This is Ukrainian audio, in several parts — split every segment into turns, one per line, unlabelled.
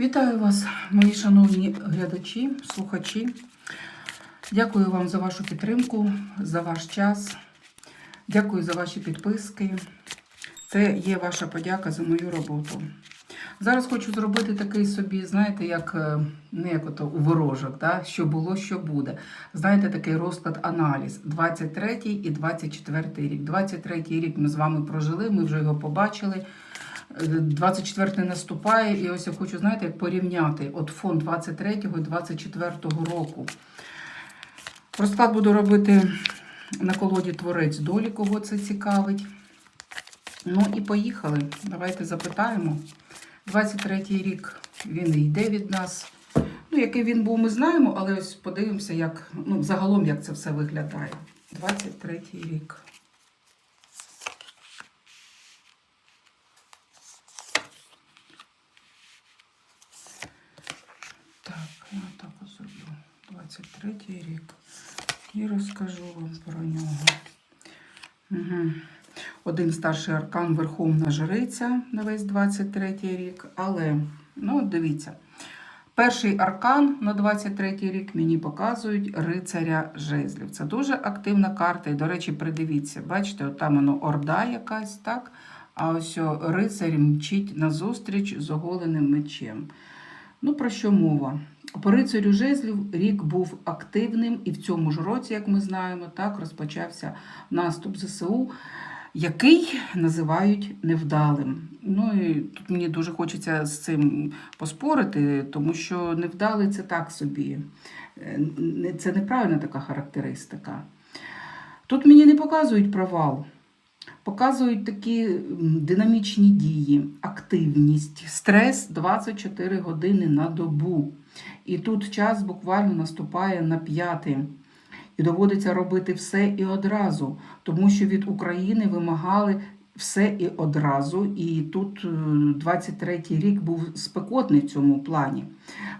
Вітаю вас, мої шановні глядачі, слухачі. Дякую вам за вашу підтримку, за ваш час. Дякую за ваші підписки. Це є ваша подяка за мою роботу. Зараз хочу зробити такий собі, знаєте, як не як ото у ворожок, да? що було, що буде. Знаєте, такий розклад аналіз 23 і 24 рік. 23 рік ми з вами прожили, ми вже його побачили. 24 наступає, і ось я хочу, знаєте, як порівняти от фон 23 і 24 року. Розклад буду робити на колоді Творець долі, кого це цікавить. Ну і поїхали. Давайте запитаємо. 23-й рік він йде від нас. Ну, який він був, ми знаємо, але ось подивимося, як, ну, загалом, як це все виглядає. 23-й рік. Так, я так ось зроблю. 23-й рік. І розкажу вам про нього. Угу. Один старший аркан Верховна Жриця на весь 23-й рік. Але, ну, дивіться, перший аркан на 23-й рік мені показують рицаря жезлів. Це дуже активна карта. І, до речі, придивіться, бачите, там воно орда якась, так? А ось рицарь мчить назустріч з оголеним мечем. Ну, про що мова? По рицарю жезлів рік був активним, і в цьому ж році, як ми знаємо, так розпочався наступ ЗСУ, який називають невдалим. Ну і тут мені дуже хочеться з цим поспорити, тому що невдалий це так собі. Е, Це неправильна така характеристика. Тут мені не показують провал. Показують такі динамічні дії, активність, стрес 24 години на добу. І тут час буквально наступає на п'яте. І доводиться робити все і одразу, тому що від України вимагали все і одразу. І тут е, 23-й рік був спекотний в цьому плані.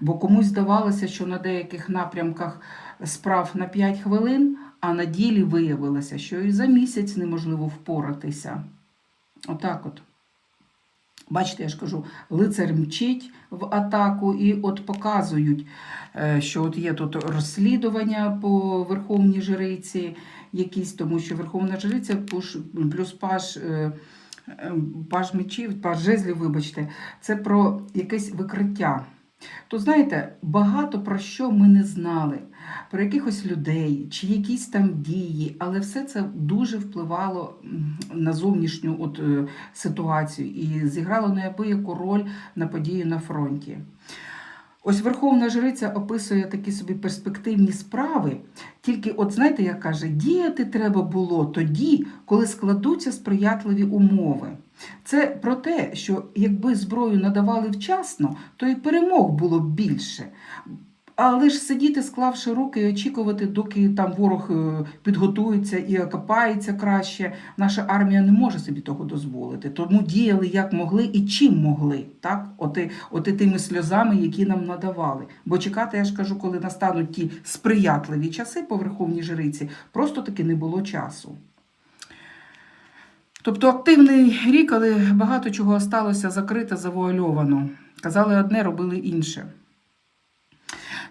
Бо комусь здавалося, що на деяких напрямках справ на 5 хвилин, а на ділі виявилося, що і за місяць неможливо впоратися. Отак от. Бачите, я ж кажу, лицар мчить в атаку, і от показують, е, що от є тут розслідування по Верховній Жриці, якісь, тому що Верховна Жриця плюс паж, е, е, паж мечів, паж жезлів, вибачте, це про якесь викриття. То знаєте, багато про що ми не знали, про якихось людей чи якісь там дії, але все це дуже впливало на зовнішню от, е, ситуацію і зіграло неабияку роль на події на фронті. Ось Верховна Жриця описує такі собі перспективні справи. Тільки, от знаєте, як каже, діяти треба було тоді, коли складуться сприятливі умови. Це про те, що якби зброю надавали вчасно, то і перемог було б більше. Але ж сидіти, склавши руки і очікувати, доки там ворог е, підготується і окопається краще, наша армія не може собі того дозволити. Тому діяли як могли і чим могли, так? Оти, оти тими сльозами, які нам надавали. Бо чекати, я ж кажу, коли настануть ті сприятливі часи по Верховній Жриці, просто таки не було часу. Тобто активний рік, але багато чого сталося закрито, завуальовано. Казали одне, робили інше.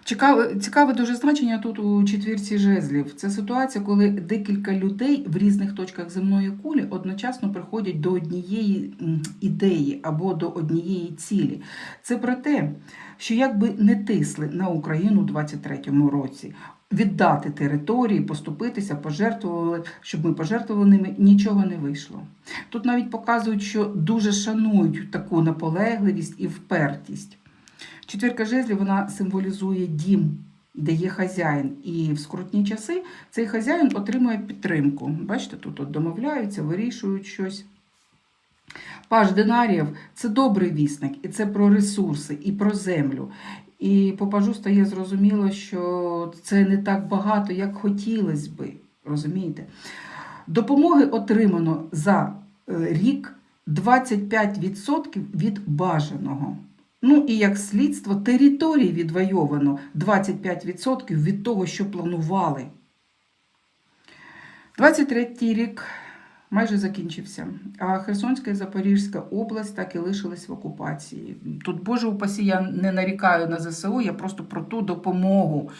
Цікаве, цікаве дуже значення тут у четвірці жезлів. Це ситуація, коли декілька людей в різних точках земної кулі одночасно приходять до однієї ідеї або до однієї цілі. Це про те, що якби не тисли на Україну у 23-му році. Віддати території, поступитися, пожертвували, щоб ми пожертвували ними, нічого не вийшло. Тут навіть показують, що дуже шанують таку наполегливість і впертість. Четвірка жезлів вона символізує дім, де є хазяїн. І в скрутні часи цей хазяїн отримує підтримку. Бачите, тут от домовляються, вирішують щось. Паж динаріїв це добрий вісник, і це про ресурси, і про землю. І по пажу стає зрозуміло, що це не так багато, як хотілося би. Розумієте? Допомоги отримано за е, рік 25% від бажаного. Ну і як слідство, території відвойовано 25% від того, що планували. 23-й рік майже закінчився. А Херсонська і Запорізька область так і лишились в окупації. Тут, Боже упасі, я не нарікаю на ЗСУ, я просто про ту допомогу.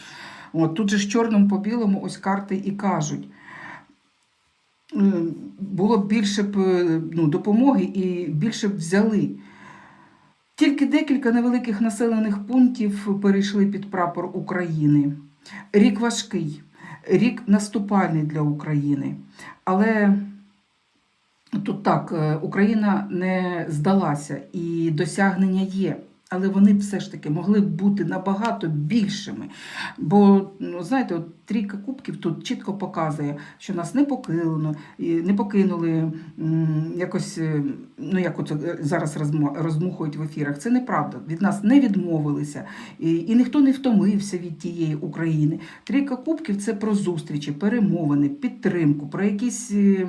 От, тут же ж чорним по білому ось карти і кажуть. Було б більше б ну, допомоги і більше б взяли. Тільки декілька невеликих населених пунктів перейшли під прапор України. Рік важкий, рік наступальний для України. Але тут так, е, Україна не здалася і досягнення є. Але вони все ж таки могли б бути набагато більшими. Бо, ну, знаєте, от трійка кубків тут чітко показує, що нас не покинули, не покинули якось, е, ну як от е, зараз роздмухують в ефірах. Це неправда. Від нас не відмовилися, і, і ніхто не втомився від тієї України. Трійка кубків це про зустрічі, перемовини, підтримку, про якийсь е,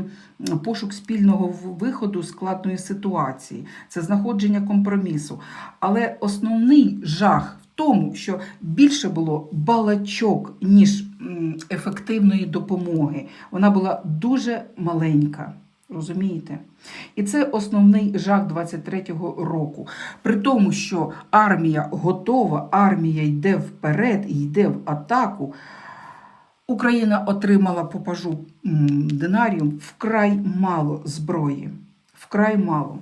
пошук спільного виходу з складної ситуації, це знаходження компромісу. Але основний жах в тому, що більше було балачок, ніж ефективної допомоги. Вона була дуже маленька. Розумієте? І це основний жах 23-го року. При тому, що армія готова, армія йде вперед йде в атаку. Україна отримала по пажу динаріум вкрай мало зброї. Вкрай мало.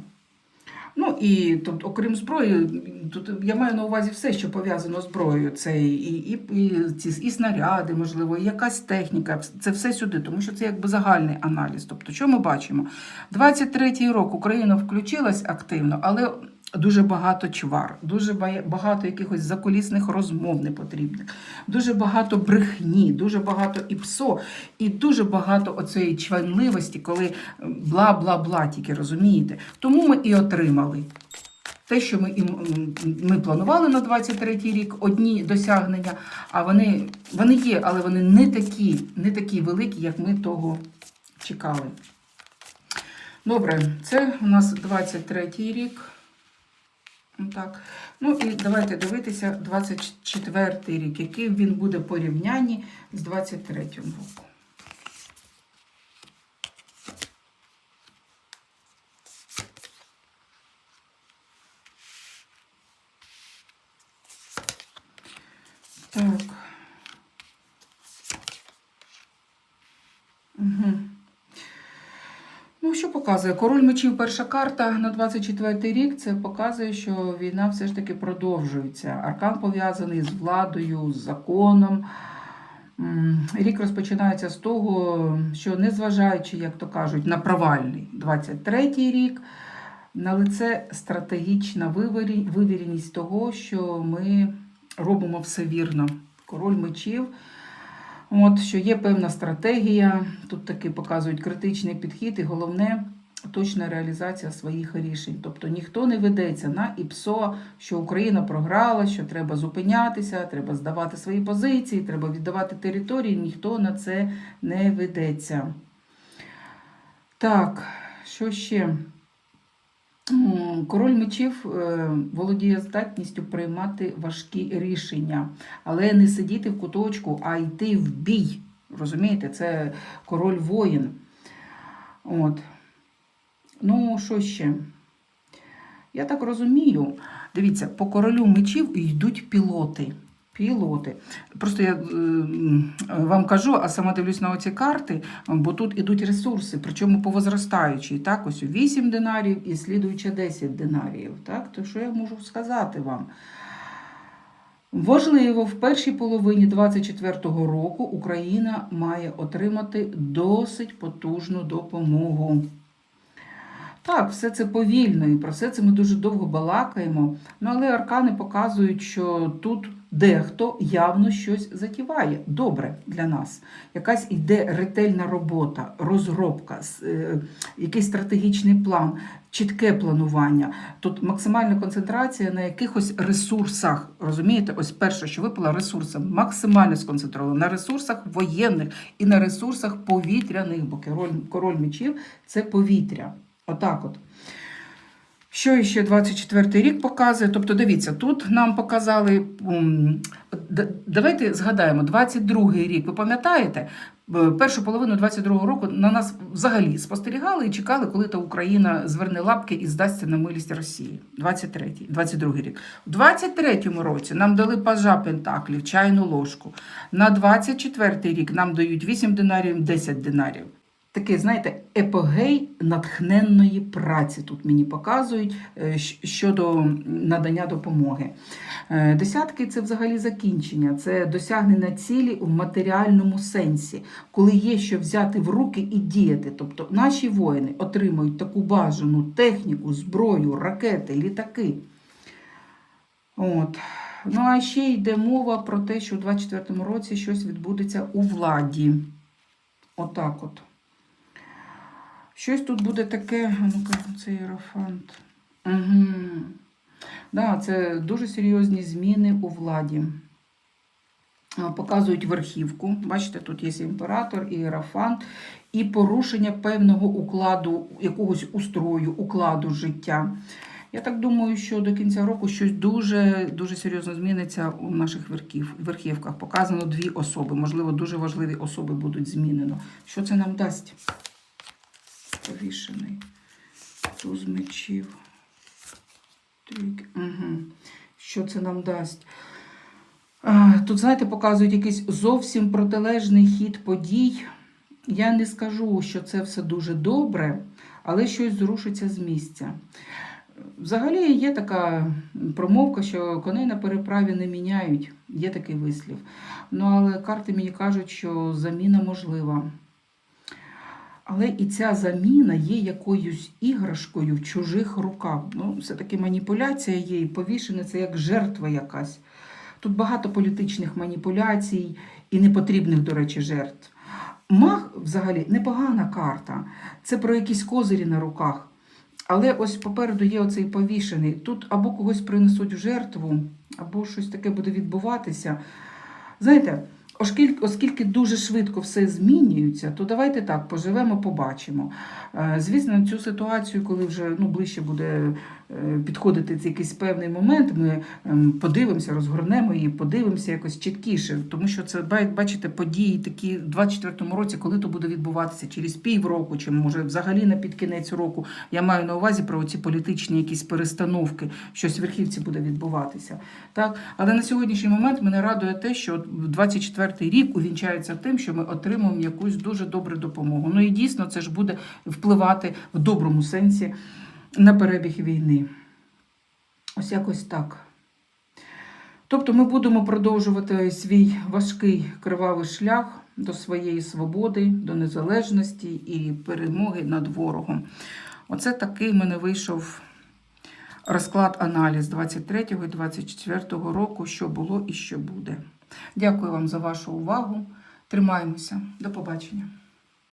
Ну і тобто, окрім зброї, тут я маю на увазі все, що пов'язано з зброєю. Це і, і, і, ці, і снаряди, можливо, і якась техніка. Це все сюди, тому що це якби загальний аналіз. Тобто, що ми бачимо? 23-й рок Україна включилась активно, але дуже багато чвар, дуже багато якихось закулісних розмов непотрібних, дуже багато брехні, дуже багато іпсо, і дуже багато оцієї чванливості, коли бла-бла-бла, тільки розумієте. Тому ми і отримали. Те, що ми, ми планували на 23-й рік, одні досягнення, а вони, вони є, але вони не такі, не такі великі, як ми того чекали. Добре, це у нас 23-й рік. Так. Ну і давайте дивитися 24-й рік, який він буде порівнянні з 23-м роком. Так. Угу. Ну, що показує? Король мечів перша карта на 24-й рік. Це показує, що війна все ж таки продовжується. Аркан пов'язаний з владою, з законом. Рік розпочинається з того, що незважаючи, як то кажуть, на провальний 23-й рік, на лице стратегічна вивіреність того, що ми робимо все вірно. Король мечів. От, що є певна стратегія, тут таки показують критичний підхід, і головне точна реалізація своїх рішень. Тобто ніхто не ведеться на ІПСО, що Україна програла, що треба зупинятися, треба здавати свої позиції, треба віддавати території. Ніхто на це не ведеться. Так, що ще? Король мечів е, володіє здатністю приймати важкі рішення, але не сидіти в куточку, а йти в бій. Розумієте, це король воїн. От. Ну, що ще? Я так розумію. Дивіться, по королю мечів йдуть пілоти. Пілоти. Просто я е, вам кажу, а сама дивлюсь на оці карти, бо тут ідуть ресурси, причому по возростаючій. Так, ось 8 динарів і слідуюче 10 динарів. Так, то що я можу сказати вам? Важливо, в першій половині 24-го року Україна має отримати досить потужну допомогу. Так, все це повільно, і про все це ми дуже довго балакаємо. Ну, але аркани показують, що тут дехто явно щось затіває добре для нас. Якась іде ретельна робота, розробка, е, якийсь стратегічний план, чітке планування. Тут максимальна концентрація на якихось ресурсах. Розумієте, ось перше, що випало ресурси, максимально сконцентровано на ресурсах воєнних і на ресурсах повітряних, бо король, король мечів це повітря. Отак от. Що ще 24 рік показує? Тобто, дивіться, тут нам показали. Давайте згадаємо, 22 рік, ви пам'ятаєте? Першу половину 22-го року на нас взагалі спостерігали і чекали, коли та Україна зверне лапки і здасться на милість Росії. 23-й, 22 рік. У 23-му році нам дали пажа пентаклів, чайну ложку. На 24-й рік нам дають 8 динарів, 10 динарів. Такий, знаєте, епогей натхненної праці тут мені показують е, щодо надання допомоги. Е, Десятки це взагалі закінчення, це досягнення цілі в матеріальному сенсі, коли є що взяти в руки і діяти. Тобто наші воїни отримують таку бажану техніку, зброю, ракети, літаки. От. Ну а ще йде мова про те, що у 24-му році щось відбудеться у владі. Отак от. Щось тут буде таке, ну-ка, це єрофант. Угу. Да, це дуже серйозні зміни у владі. Показують верхівку. Бачите, тут є імператор і іерофант, і порушення певного укладу, якогось устрою, укладу життя. Я так думаю, що до кінця року щось дуже, дуже серйозно зміниться у наших верхів, верхівках. Показано дві особи. Можливо, дуже важливі особи будуть змінено. Що це нам дасть? Повішений. Туз мечів. Угу. Що це нам дасть? Тут, знаєте, показують якийсь зовсім протилежний хід подій. Я не скажу, що це все дуже добре, але щось зрушиться з місця. Взагалі є така промовка, що коней на переправі не міняють. Є такий вислів. Ну, але карти мені кажуть, що заміна можлива. Але і ця заміна є якоюсь іграшкою в чужих руках. Ну, все-таки маніпуляція є, і повішене це як жертва якась. Тут багато політичних маніпуляцій і непотрібних, до речі, жертв. Маг взагалі непогана карта. Це про якісь козирі на руках. Але ось попереду є оцей повішений. Тут або когось принесуть в жертву, або щось таке буде відбуватися. Знаєте, оскільки, оскільки дуже швидко все змінюється, то давайте так поживемо, побачимо. Е, Звісно, цю ситуацію, коли вже ну, ближче буде підходити цей якийсь певний момент, ми ем, подивимося, розгорнемо її, подивимося якось чіткіше. Тому що це ба- бачите події такі в 24-му році, коли то буде відбуватися через півроку, чи може взагалі на під кінець року. Я маю на увазі про ці політичні якісь перестановки, щось в верхівці буде відбуватися. Так? Але на сьогоднішній момент мене радує те, що от 24-й рік увінчається тим, що ми отримуємо якусь дуже добру допомогу. Ну і дійсно це ж буде впливати в доброму сенсі на перебіг війни. Ось якось так. Тобто ми будемо продовжувати свій важкий кривавий шлях до своєї свободи, до незалежності і перемоги над ворогом. Оце такий в мене вийшов розклад аналіз 23 і 24 року, що було і що буде. Дякую вам за вашу увагу. Тримаємося. До побачення.